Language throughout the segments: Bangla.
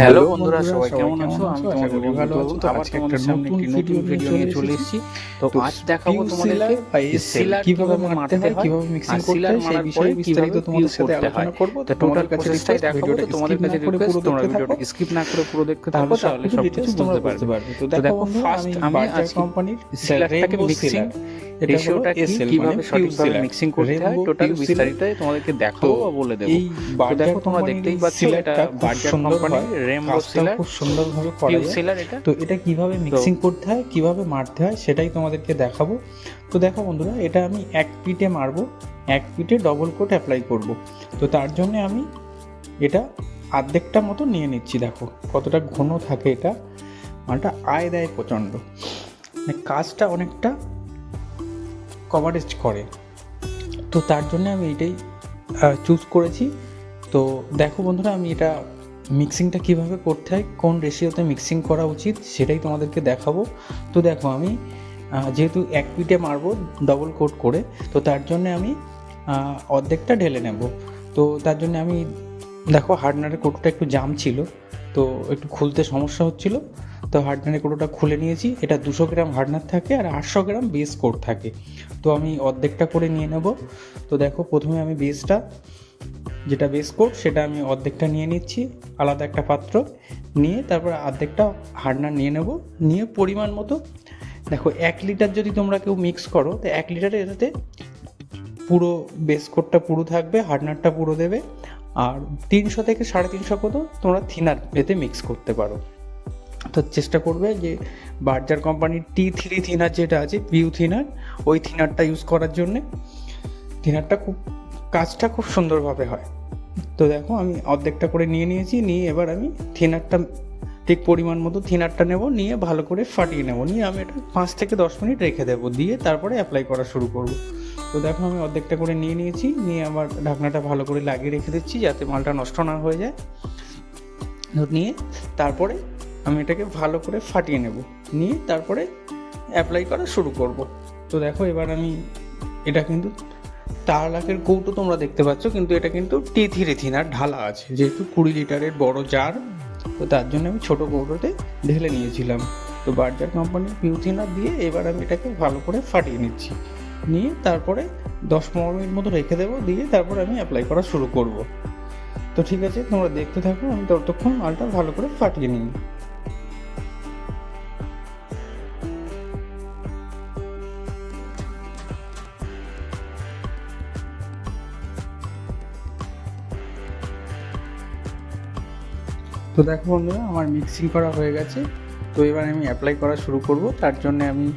হ্যালো বন্ধুরা সবাই কেমন আছো? আমি তোমাদের ভালো আছো। তো আবার আজকে তোমাদের একটা সামনে নতুন একটি নতুন ভিডিও নিয়ে চলে এসেছি। তো আজ দেখাবো তোমাদেরকে সিলার কীভাবে মারতে হয় কীভাবে মিক্সিং করতে হয় সেই বিষয়ে বিস্তারিত তোমাদের সাথে আলোচনা করব। তো টোটাল প্রসেসটাই দেখাবো তো তোমাদের কাছে রিকোয়েস্ট তোমরা ভিডিওটা স্কিপ না করে পুরো দেখতে থাকো তাহলে সব কিছু বুঝতে পারবে। তো দেখো, ফার্স্ট আমি আজকে কোম্পানির সিলারটাকে মিক্সিং রেশিওটা কীভাবে সঠিকভাবে মিক্সিং করতে হয় টোটাল বিস্তারিতই তোমাদেরকে দেখাবো বা বলে দেবো এই তো দেখো তোমরা দেখতেই পাচ্ছ এটা বার্জার কোম্পানির রেমবো সিলার খুব সুন্দরভাবে করা। পিউ যায় সিলার তো এটা কীভাবে মিক্সিং করতে হয় কীভাবে মারতে হয় সেটাই তোমাদেরকে দেখাবো। তো দেখো বন্ধুরা এটা আমি এক পিঠে মারবো এক পিঠে ডবল কোট অ্যাপ্লাই করব। তো তার জন্য আমি এটা আর্ধেকটা মতো নিয়ে নিচ্ছি দেখো। কতটা ঘন থাকে এটা মালটা আয় দেয় প্রচণ্ড। মানে কাজটা অনেকটা কভারেজ করে। তো তার জন্য আমি এটাই চুজ করেছি। তো দেখো বন্ধুরা আমি এটা মিক্সিংটা কীভাবে করতে হয়, কোন রেশিওতে মিক্সিং করা উচিত সেটাই তোমাদেরকে দেখাবো। তো দেখো আমি যেহেতু এক পিঠে মারবো ডবল কোট করে, তো তার জন্য আমি অর্ধেকটা ঢেলে নেব। তো তার জন্য আমি, দেখো হার্ডনারের কোটোটা একটু জাম ছিল, তো একটু খুলতে সমস্যা হচ্ছিল। তো হার্ডনারের কোটোটা খুলে নিয়েছি, এটা দুশো গ্রাম হার্ডনার থাকে আর আটশো গ্রাম বেস কোট থাকে। তো আমি অর্ধেকটা করে নিয়ে নেব। তো দেখো প্রথমে আমি বেসটা যেটা বেস কোট সেটা আমি অর্ধেকটা নিয়ে নিচ্ছি, আলাদা একটা পাত্র নিয়ে তারপর অর্ধেকটা হার্ডনার নিয়ে নেব। নিয়ে পরিমাণ মতো, দেখো এক লিটার যদি তোমরা কেউ মিক্স করো, তো এক লিটারে এটাতে পুরো বেস কোটটা পুরো থাকবে হার্ডনারটা পুরো দেবে। আর তিনশো থেকে সাড়ে তিনশো মতো তোমরা থিনার এতে মিক্স করতে পারো। তো চেষ্টা করবে যে বার্জার কোম্পানির টি থ্রি থিনার যেটা আছে পিউ থিনার ওই থিনারটা ইউজ করার জন্যে। থিনারটা খুব কাজটা খুব সুন্দরভাবে হয়। তো দেখো, আমি অর্ধেকটা করে নিয়ে নিয়েছি, নিয়ে এবার আমি থিনারটা ঠিক পরিমাণ মতো থিনারটা নেব, নিয়ে ভালো করে ফাটিয়ে নেব। নিয়ে আমি এটা পাঁচ থেকে দশ মিনিট রেখে দেবো, দিয়ে তারপরে অ্যাপ্লাই করা শুরু করব। তো দেখো, আমি অর্ধেকটা করে নিয়ে নিয়েছি, নিয়ে আবার ঢাকনাটা ভালো করে লাগিয়ে রেখে দিচ্ছি, যাতে মালটা নষ্ট না হয়ে যায়। নিয়ে তারপরে আমি এটাকে ভালো করে ফাটিয়ে নেব, নিয়ে তারপরে অ্যাপ্লাই করা শুরু করব। তো দেখো, এবার আমি এটা কিন্তু তার লাখের কৌটো তোমরা দেখতে পাচ্ছ, কিন্তু এটা কিন্তু টি থ্রি থিনার ঢালা আছে। যেহেতু কুড়ি লিটারের বড় জার, তো তার জন্য আমি ছোট কৌটোতে ঢেলে নিয়েছিলাম। তো বার্জার কোম্পানির পিউ থিনার দিয়ে এবার আমি এটাকে ভালো করে ফাটিয়ে নিচ্ছি। নিয়ে তারপরে দশ পনেরো মিনিট মতো রেখে দেবো, দিয়ে তারপরে আমি অ্যাপ্লাই করা শুরু করব। তো ঠিক আছে, তোমরা দেখতে থাকো, আমি ততক্ষণ মালটা ভালো করে ফাটিয়ে নিই। তো দেখো বন্ধুরা, আমার মিক্সিং করা হয়ে গেছে। তো এবার আমি অ্যাপ্লাই করা শুরু করব। তার জন্য আমি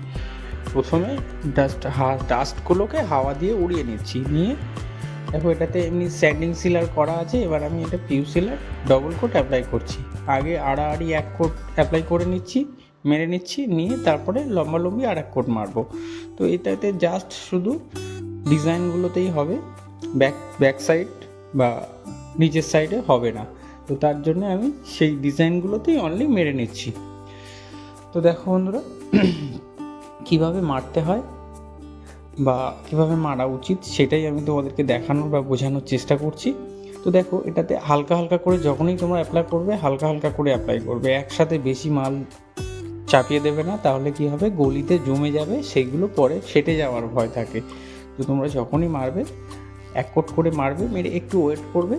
প্রথমে ডাস্ট হা ডাস্টগুলোকে হাওয়া দিয়ে উড়িয়ে নিচ্ছি। নিয়ে দেখো, এটাতে এমনি স্যান্ডিং সিলার করা আছে। এবার আমি এটা PU sealer double coat apply করছি। আগে আড়াআড়ি এক কোট অ্যাপ্লাই করে নিচ্ছি, মেরে নিচ্ছি, নিয়ে তারপরে লম্বা লম্বি আর এক কোট মারবো। তো এটাতে জাস্ট শুধু ডিজাইনগুলোতেই হবে। ব্যাক ব্যাক সাইড বা নিচের সাইডে হবে না। তো তার জন্য আমি সেই ডিজাইনগুলোতেই অনলি মেরে নিচ্ছি। তো দেখো বন্ধুরা, কীভাবে মারতে হয় বা কীভাবে মারা উচিত সেটাই আমি তোমাদেরকে দেখানোর বা বোঝানোর চেষ্টা করছি। তো দেখো, এটাতে হালকা হালকা করে যখনই তোমরা অ্যাপ্লাই করবে, হালকা হালকা করে অ্যাপ্লাই করবে। একসাথে বেশি মাল চাপিয়ে দেবে না, তাহলে কি হবে? গলিতে জমে যাবে সেইগুলো পরে ফেটে যাওয়ার ভয় থাকে। তো তোমরা যখনই মারবে, এক কোট করে মারবে, মেরে একটু ওয়েট করবে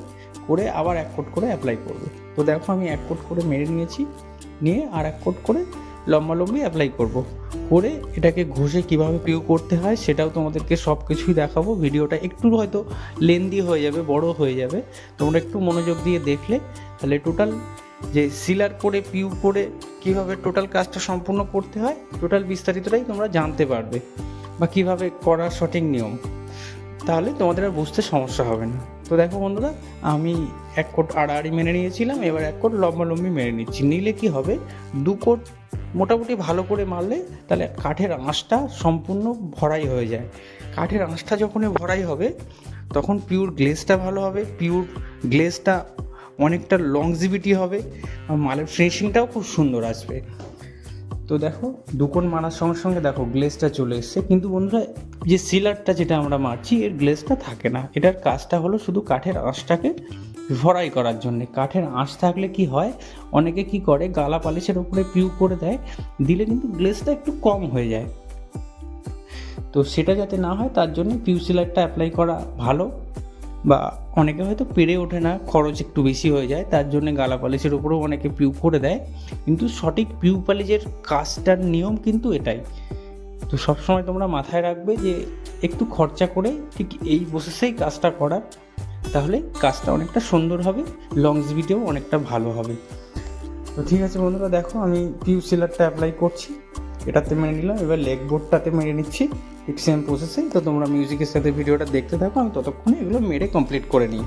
করে আবার এক কোট করে অ্যাপ্লাই করবে। তো দেখো আমি এক কোট করে মেরে নিয়েছি, নিয়ে আর এক কোট করে লম্বা লম্বি অ্যাপ্লাই করব। করে এটাকে ঘষে কীভাবে পিউ করতে হয় সেটাও তোমাদেরকে সব কিছুই দেখাবো। ভিডিওটা একটু হয়তো লেন্দি হয়ে যাবে, বড় হয়ে যাবে। তোমরা একটু মনোযোগ দিয়ে দেখলে, তাহলে টোটাল যে সিলার করে পিউ করে কীভাবে টোটাল কাজটা সম্পূর্ণ করতে হয় টোটাল বিস্তারিতটাই তোমরা জানতে পারবে। বা কীভাবে করার সঠিক নিয়ম, তাহলে তোমাদের আর বুঝতে সমস্যা হবে না। তো দেখো বন্ধুরা, আমি এক কোট আড়াআড়ি মেনে নিয়েছিলাম, এবার এক কোট লম্বা লম্বি মেনে নিচ্ছি। নিলে কি হবে? দু কোট মোটামুটি ভালো করে মারলে তাহলে কাঠের আঁশটা সম্পূর্ণ ভরাই হয়ে যায়। কাঠের আঁশটা যখনই ভরাই হবে, তখন পিওর গ্লেজটা ভালো হবে পিওর গ্লেজটা অনেকটা লংজিভিটি হবে মালের ফিনিশিংটাও খুব সুন্দর আসবে। তো দেখো দুকোন মারার সঙ্গে সঙ্গে দেখো গ্লেসটা চলে এসছে। কিন্তু বন্ধুরা, যে সিলারটা যেটা আমরা মারছি, এর গ্লেসটা থাকে না। এটার কাজটা হলো শুধু কাঠের আঁশটাকে ভরাই করার জন্যে। কাঠের আঁশ থাকলে কি হয়, অনেকে কি করে, গালা পালিশের উপরে পিউ করে দেয়, দিলে কিন্তু গ্লেসটা একটু কম হয়ে যায়। তো সেটা যাতে না হয়, তার জন্য পিউ সিলারটা অ্যাপ্লাই করা ভালো। বা অনেকে হয়তো পেরে ওঠে না, খরচ একটু বেশি হয়ে যায়, তার জন্য গালা পালিশের উপরেও অনেকে পিউ করে দেয়। কিন্তু সঠিক পিউ পালিশের কাজটার নিয়ম কিন্তু এটাই। তো সবসময় তোমরা মাথায় রাখবে যে, একটু খরচা করে ঠিক এই প্রসেসেই কাজটা করার, তাহলে কাজটা অনেকটা সুন্দর হবে লংজিভিটিও অনেকটা ভালো হবে। তো ঠিক আছে বন্ধুরা, দেখো আমি পিউ সিলারটা অ্যাপ্লাই করছি। এটাতে মেরে নিলাম, এবার লেগ বোর্ডটাতে মেরে নিচ্ছি। ঠিক সেম প্রসেসে তো তোমরা মিউজিকের সাথে ভিডিওটা দেখতে থাকো। আমি ততক্ষণে এগুলো মেরে কমপ্লিট করে নিই।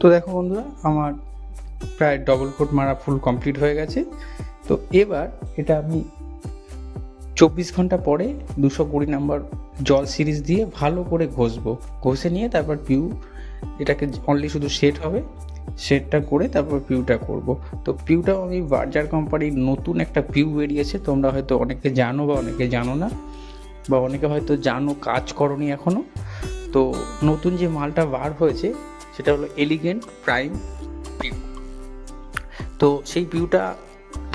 তো দেখো বন্ধুরা, আমার প্রায় ডবল কোট মারা ফুল কমপ্লিট হয়ে গেছে। তো এবার এটা আমি চব্বিশ ঘণ্টা পরে দুশো কুড়ি নাম্বার জল সিরিজ দিয়ে ভালো করে ঘষবো। ঘষে নিয়ে তারপর পিউ এটাকে অনলি শুধু সেট হবে সেটটা করে তারপর পিউটা করব। তো পিউটাও আমি বার্জার কোম্পানির নতুন একটা পিউ বেরিয়েছে, তোমরা হয়তো অনেকে জানো বা অনেকে জানো না, বা অনেকে হয়তো জানো, কাজ করনি এখনও তো নতুন যে মালটা বার হয়েছে সেটা হলো এলিগেন্ট প্রাইম পিউ তো সেই পিউটা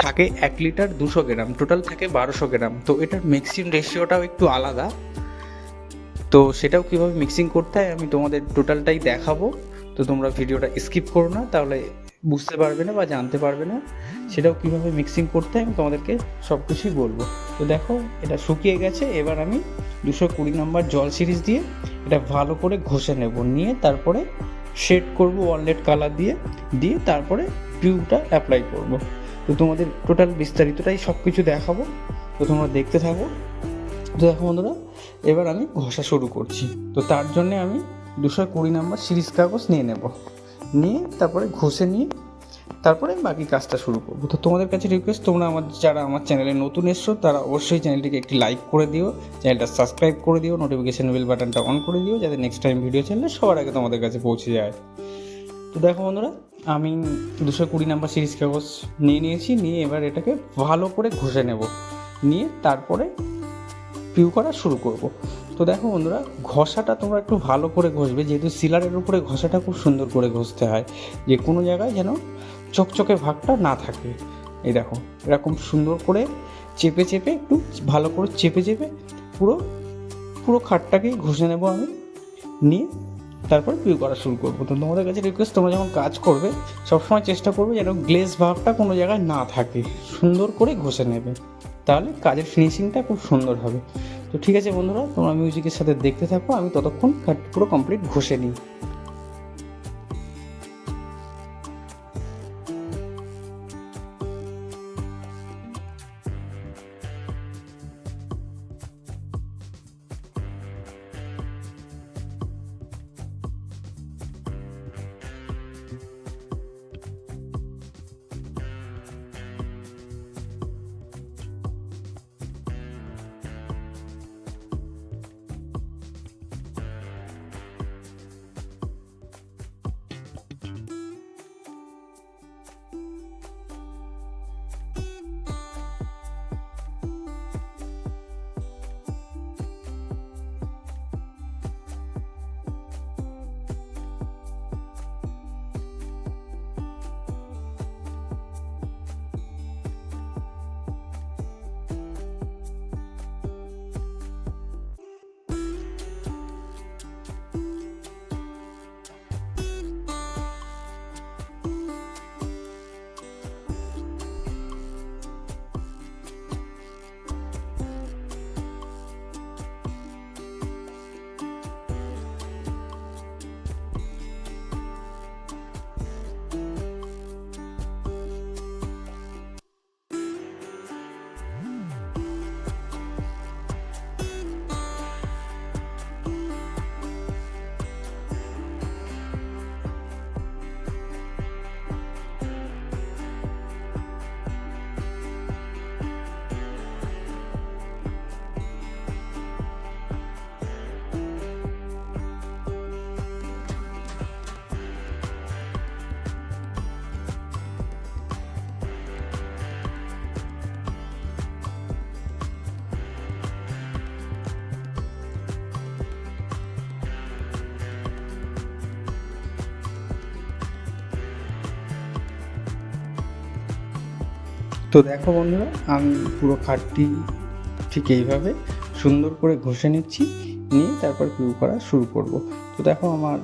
থাকে এক লিটার দুশো গ্রাম টোটাল থাকে বারোশো গ্রাম। তো এটার মিক্সিং রেশিওটাও একটু আলাদা। তো সেটাও কীভাবে মিক্সিং করতে হয় আমি তোমাদের টোটালটাই দেখাবো। তো তোমরা ভিডিওটা স্কিপ করো না, তাহলে বুঝতে পারবে না বা জানতে পারবে না। সেটাও কীভাবে মিক্সিং করতে হয় আমি তোমাদেরকে সব কিছুই বলব। তো দেখো, এটা শুকিয়ে গেছে, এবার আমি দুশো কুড়ি নম্বর জল সিরিজ দিয়ে এটা ভালো করে ঘষে নেব। নিয়ে তারপরে শেড করব ওয়াললেট কালার দিয়ে দিয়ে তারপরে পিউটা অ্যাপ্লাই করব। তো তোমাদের টোটাল বিস্তারিতটাই সব কিছু দেখাবো। তো তোমরা দেখতে থাকো। তো দেখো বন্ধুরা, এবার আমি ঘষা শুরু করছি। তো তার জন্যে আমি দুশো কুড়ি নাম্বার সিরিজ কাগজ নিয়ে নেব। নিয়ে তারপরে ঘষে নিয়ে তারপরে বাকি কাজটা শুরু করব। তো তোমাদের কাছে রিকোয়েস্ট তোমরা আমার, যারা আমার চ্যানেলে নতুন এসছো, তারা অবশ্যই চ্যানেলটিকে একটি লাইক করে দিও চ্যানেলটা সাবস্ক্রাইব করে দিও নোটিফিকেশান বেল বাটনটা অন করে দিও, যাতে নেক্সট টাইম ভিডিও চাইলে সবার আগে তোমাদের কাছে পৌঁছে যায়। তো দেখো বন্ধুরা, আমি দুশো কুড়ি নাম্বার সিরিজ কাগজ নিয়ে নিয়েছি, নিয়ে এবার এটাকে ভালো করে ঘষে নেব। নিয়ে তারপরে পিউ করা শুরু করব। তো দেখো বন্ধুরা, ঘষাটা তোমরা একটু ভালো করে ঘষবে, যেহেতু সিলারের উপরে ঘষাটা খুব সুন্দর করে ঘষতে হয়, যে কোনো জায়গায় যেন চকচকে ভাগটা না থাকে। এই দেখো, এরকম সুন্দর করে চেপে চেপে একটু ভালো করে চেপে চেপে পুরো পুরো খাটটাকেই ঘষে নেব আমি। নিয়ে তারপর পিউ করা শুরু করব। তো তোমাদের কাছে রিকোয়েস্ট তোমরা যখন কাজ করবে, সবসময় চেষ্টা করবে যেন গ্লেজ ভাবটা কোনো জায়গায় না থাকে। সুন্দর করে ঘষে নেবে। তাহলে কাজের ফিনিশিংটা খুব সুন্দর হবে। তো ঠিক আছে বন্ধুরা, তোমরা মিউজিকের সাথে দেখতে থাকো, আমি ততক্ষণ কাট পুরো কমপ্লিট ঘষে নিই। তো দেখো বন্ধুরা, আমি পুরো খাটটি ঠিক এইভাবে সুন্দর করে ঘষে নিচ্ছি, নিয়ে তারপর পিউ করা শুরু করব। তো দেখো আমার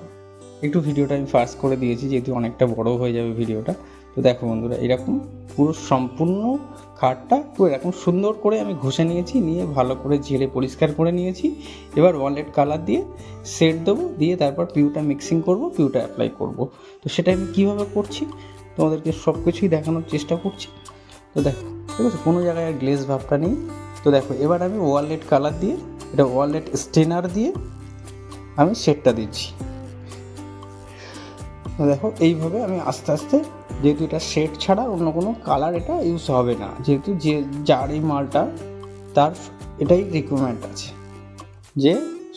একটু ভিডিওটা আমি ফার্স্ট করে দিয়েছি, যেহেতু অনেকটা বড় হয়ে যাবে ভিডিওটা। তো দেখো বন্ধুরা, এরকম পুরো সম্পূর্ণ খাটটা পুরো এরকম সুন্দর করে আমি ঘষে নিয়েছি, নিয়ে ভালো করে ঝেড়ে পরিষ্কার করে নিয়েছি। এবার ওয়ালেট কালার দিয়ে সেট দেবো, দিয়ে তারপর পিউটা মিক্সিং করব পিউটা অ্যাপ্লাই করব। তো সেটা আমি কীভাবে করছি, তোমাদেরকে সব কিছুই দেখানোর চেষ্টা করছি। তো দেখো, ঠিক আছে? কোনো জায়গায় আর গ্লেজ ভাবটা নেই। তো দেখো, এবার আমি ওয়ালেট কালার দিয়ে, এটা ওয়ালেট স্টেনার দিয়ে আমি শেডটা দিচ্ছি। তো দেখো, এইভাবে আমি আস্তে আস্তে, যেহেতু এটা শেড ছাড়া অন্য কোনো কালার এটা ইউজ হবে না। যেহেতু যে যার এই মালটা, তার এটাই রিকোয়ারমেন্ট আছে যে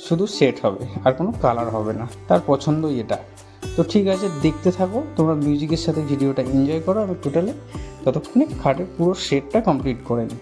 শুধু সেট হবে, আর কোনো কালার হবে না। তার পছন্দই এটা। তো ঠিক আছে, দেখতে থাকো, তোমরা মিউজিকের সাথে ভিডিওটা এনজয় করো আমি টোটালে ততক্ষণে খাটের পুরো সেটটা কমপ্লিট করে নিই।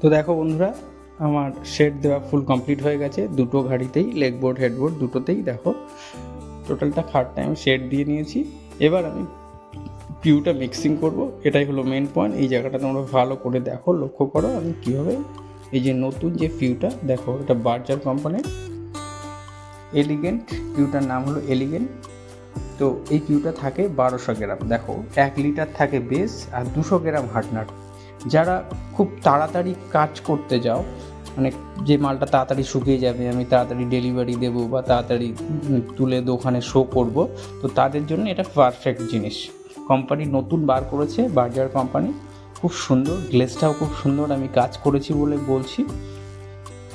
তো দেখো বন্ধুরা, আমার শেড দেওয়া ফুল কমপ্লিট হয়ে গেছে। দুটো ঘাড়িতেই লেগ বোর্ড হেডবোর্ড দুটোতেই দেখো টোটালটা খাটটা আমি শেড দিয়ে নিয়েছি। এবার আমি পিউটা মিক্সিং করব, এটাই হলো মেন পয়েন্ট এই জায়গাটা তোমরা ভালো করে দেখো, লক্ষ্য করো আমি কীভাবে এই যে নতুন যে ফিউটা দেখো এটা বার্জার কোম্পানির এলিগেন্ট পিউটার নাম হলো এলিগেন্ট তো এই পিউটা থাকে বারোশো গ্রাম। দেখো, এক লিটার থাকে বেস আর দুশো গ্রাম হার্টনাট যারা খুব তাড়াতাড়ি কাজ করতে যাও মানে যে মালটা তাড়াতাড়ি শুকিয়ে যাবে, আমি তাড়াতাড়ি ডেলিভারি দেবো বা তাড়াতাড়ি তুলে দোকানে শো করব, তো তাদের জন্য এটা পারফেক্ট জিনিস। কোম্পানি নতুন বার করেছে বার্জার কোম্পানি খুব সুন্দর গ্লেসটাও খুব সুন্দর, আমি কাজ করেছি বলে বলছি।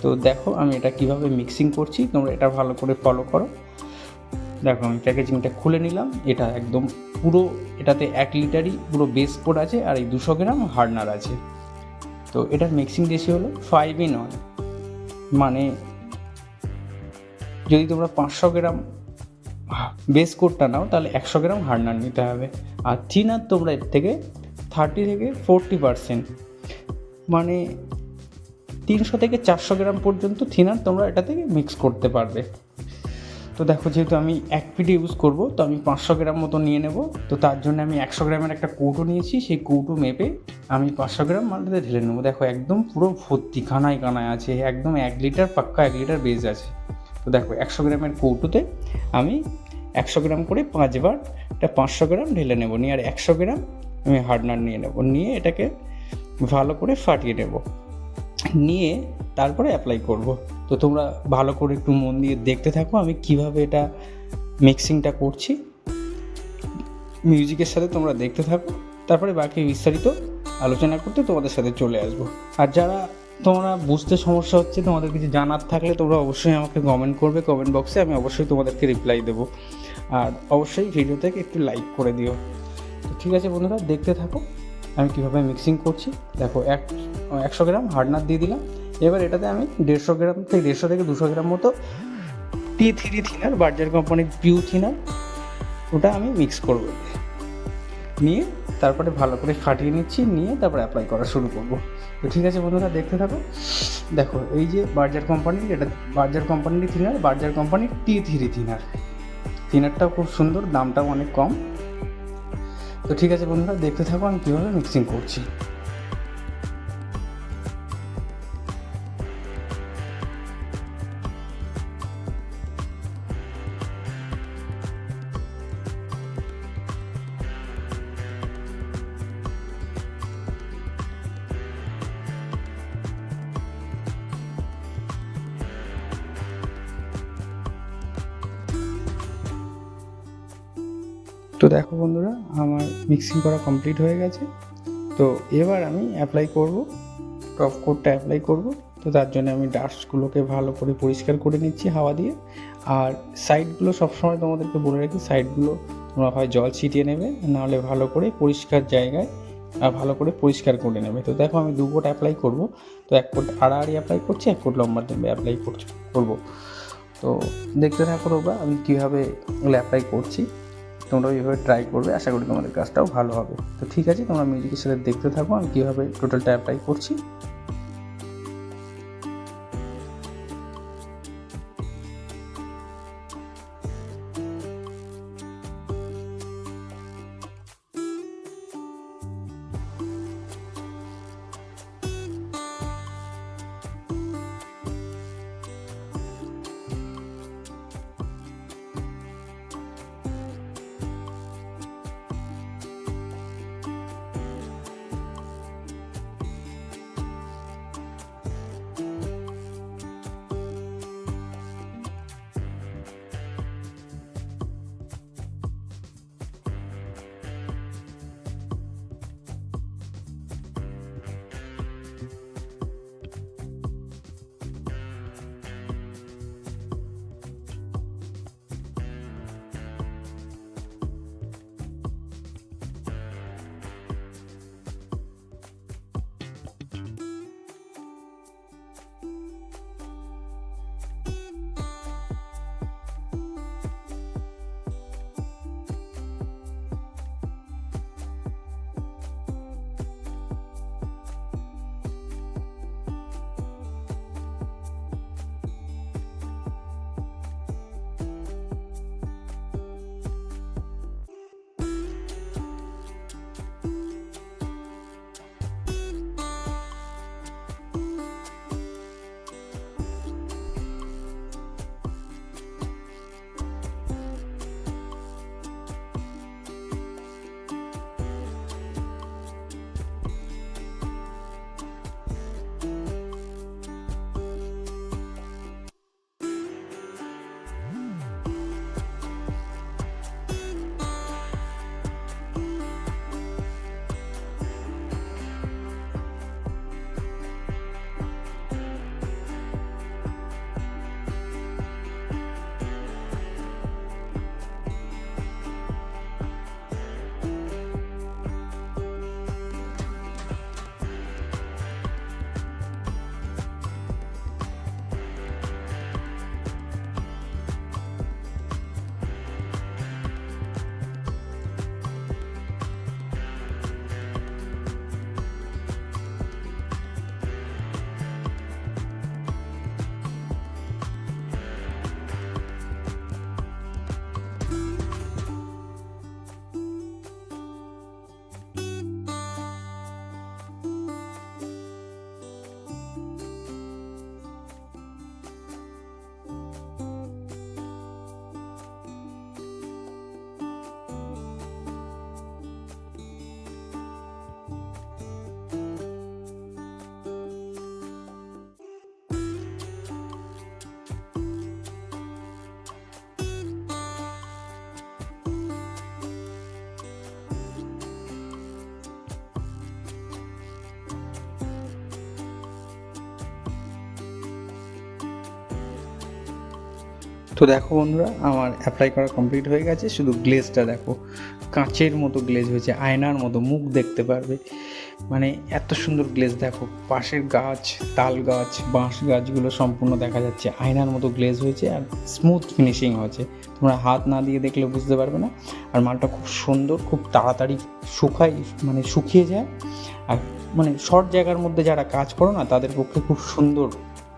তো দেখো আমি এটা কীভাবে মিক্সিং করছি, তোমরা এটা ভালো করে ফলো করো। দেখো, আমি প্যাকেজিংটা খুলে নিলাম। এটা একদম পুরো, এটাতে এক লিটারই পুরো বেস কোড আছে আর এই দুশো গ্রাম হার্ডনার আছে। তো এটার মিক্সিং রেশি হলো ফাইভ ইন ওয়ান মানে যদি তোমরা পাঁচশো গ্রাম বেস কোডটা নাও, তাহলে একশো গ্রাম হার্ডনার নিতে হবে। আর থিনার তোমরা এর থেকে থার্টি থেকে ফোরটি পারসেন্ট মানে তিনশো থেকে চারশো গ্রাম পর্যন্ত থিনার তোমরা এটা থেকে মিক্স করতে পারবে। তো দেখো, যেহেতু আমি এক পিঠে ইউজ করব, তো আমি পাঁচশো গ্রাম মতো নিয়ে নেব। তো তার জন্য আমি একশো গ্রামের একটা কৌটো নিয়েছি, সেই কৌটো মেপে আমি পাঁচশো গ্রাম মালটাতে ঢেলে নেব। দেখো, একদম পুরো ভর্তি কানায় কানায় আছে, একদম এক লিটার, পাক্কা এক লিটার বেজ আছে। তো দেখো, একশো গ্রামের কৌটোতে আমি একশো গ্রাম করে পাঁচবার এটা পাঁচশো গ্রাম ঢেলে নেব। নিয়ে আর একশো গ্রাম আমি হার্ডনার নিয়ে নেব। নিয়ে এটাকে ভালো করে ফাটিয়ে নেব। নিয়ে তারপরে অ্যাপ্লাই করব। তো তোমরা ভালো করে একটু মন দিয়ে দেখতে থাকো আমি কীভাবে এটা মিক্সিংটা করছি। মিউজিকের সাথে তোমরা দেখতে থাকো। তারপরে বাকি বিস্তারিত আলোচনা করতে তোমাদের সাথে চলে আসব। আর যারা তোমরা বুঝতে সমস্যা হচ্ছে, তোমাদের কিছু জানার থাকলে তোমরা অবশ্যই আমাকে কমেন্ট করবে কমেন্ট বক্সে আমি অবশ্যই তোমাদেরকে রিপ্লাই দেবো। আর অবশ্যই ভিডিওটাকে একটু লাইক করে দিও। ঠিক আছে বন্ধুরা, দেখতে থাকো। আমি কীভাবে মিক্সিং করছি? দেখো, এক, একশো গ্রাম হার্ডনার দিয়ে দিলাম। এবার এটাতে আমি দেড়শো গ্রাম থেকে দেড়শো থেকে দুশো গ্রাম মতো টি থ্রি থিনার বার্জার কোম্পানির পিউ থিনার ওটা আমি মিক্স করব। নিয়ে তারপরে ভালো করে ফাটিয়ে নিচ্ছি, নিয়ে তারপরে অ্যাপ্লাই করা শুরু করব। তো ঠিক আছে বন্ধুরা, দেখতে থাকো। দেখো, এই যে বার্জার কোম্পানির এটা বার্জার কোম্পানির থিনার বার্জার কোম্পানির টি থ্রি থিনার থিনারটাও খুব সুন্দর, দামটাও অনেক কম। তো ঠিক আছে বন্ধুরা দেখতে থাকো আমি কীভাবে মিক্সিং করছি। তো দেখো বন্ধুরা আমার মিক্সিং করা কমপ্লিট হয়ে গেছে। তো এবার আমি অ্যাপ্লাই করব টপ কোটটা অ্যাপ্লাই করব। তো তার জন্য আমি ডাস্টগুলোকে ভালো করে পরিষ্কার করে নিচ্ছি হাওয়া দিয়ে। আর সাইডগুলো সবসময় তোমাদেরকে বলে রাখি সাইডগুলো তোমরা হয় জল ছিটিয়ে নেবে, নাহলে ভালো করে পরিষ্কার জায়গায় আর ভালো করে পরিষ্কার করে নেবে। তো দেখো আমি দু কোট অ্যাপ্লাই করব। তো এক কোট আড়াআড়ি অ্যাপ্লাই করছি, এক কোট লম্বা দেবে অ্যাপ্লাই করছি, করব। তো দেখতে থাকো তোমরা আমি কীভাবে এগুলো অ্যাপ্লাই করছি। তোমরা এইভাবে ট্রাই করবে, আশা করি তোমাদের কাজটাও ভালো হবে। তো ঠিক আছে, তোমরা মিউজিকের সাথে দেখতে থাকো, আমি কীভাবে টোটালটা অ্যাপ্লাই করছি। তো দেখো বন্ধুরা, আমার অ্যাপ্লাই করা কমপ্লিট হয়ে গেছে। শুধু গ্লেজটা দেখো, কাঁচের মতো গ্লেজ হয়েছে, আয়নার মতো, মুখ দেখতে পারবে। মানে এত সুন্দর গ্লেজ দেখো, পাশের গাছ, তাল গাছ, বাঁশ গাছগুলো সম্পূর্ণ দেখা যাচ্ছে। আয়নার মতো গ্লেজ হয়েছে আর স্মুথ ফিনিশিং হয়েছে। তোমরা হাত না দিয়ে দেখলে বুঝতে পারবে না। আর মালটা খুব সুন্দর, খুব তাড়াতাড়ি শুকায় মানে শুকিয়ে যায়। আর মানে শর্ট জায়গার মধ্যে যারা কাজ করো না, তাদের পক্ষে খুব সুন্দর।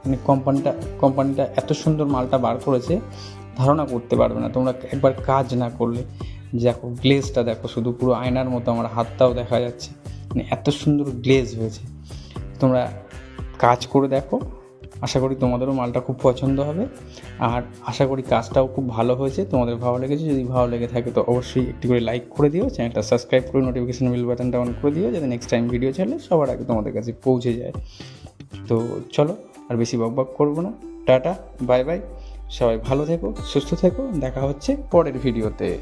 মানে কোম্পানিটা কোম্পানিটা এত সুন্দর মালটা বার করেছে, ধারণা করতে পারবে না। তোমরা একবার কাজ না করলে, দেখো গ্লেজটা দেখো, শুধু পুরো আয়নার মতো আমার হাতটাও দেখা যাচ্ছে। মানে এত সুন্দর গ্লেজ হয়েছে। তোমরা কাজ করে দেখো, আশা করি তোমাদেরও মালটা খুব পছন্দ হবে। আর আশা করি কাজটাও খুব ভালো হয়েছে। তোমাদের ভালো লেগেছে, যদি ভালো লেগে থাকে তো অবশ্যই একটি করে লাইক করে দিও, চ্যানেলটা সাবস্ক্রাইব করে নোটিফিকেশন বেল বাটনটা অন করে দিও, যাতে নেক্সট টাইম ভিডিও ছাড়লে সবার আগে তোমাদের কাছে পৌঁছে যায়। তো চলো আর বেশি বক বক করব না। Tata, bye bye. সবাই ভালো থেকো, সুস্থ থেকো। দেখা হচ্ছে পরের ভিডিওতে।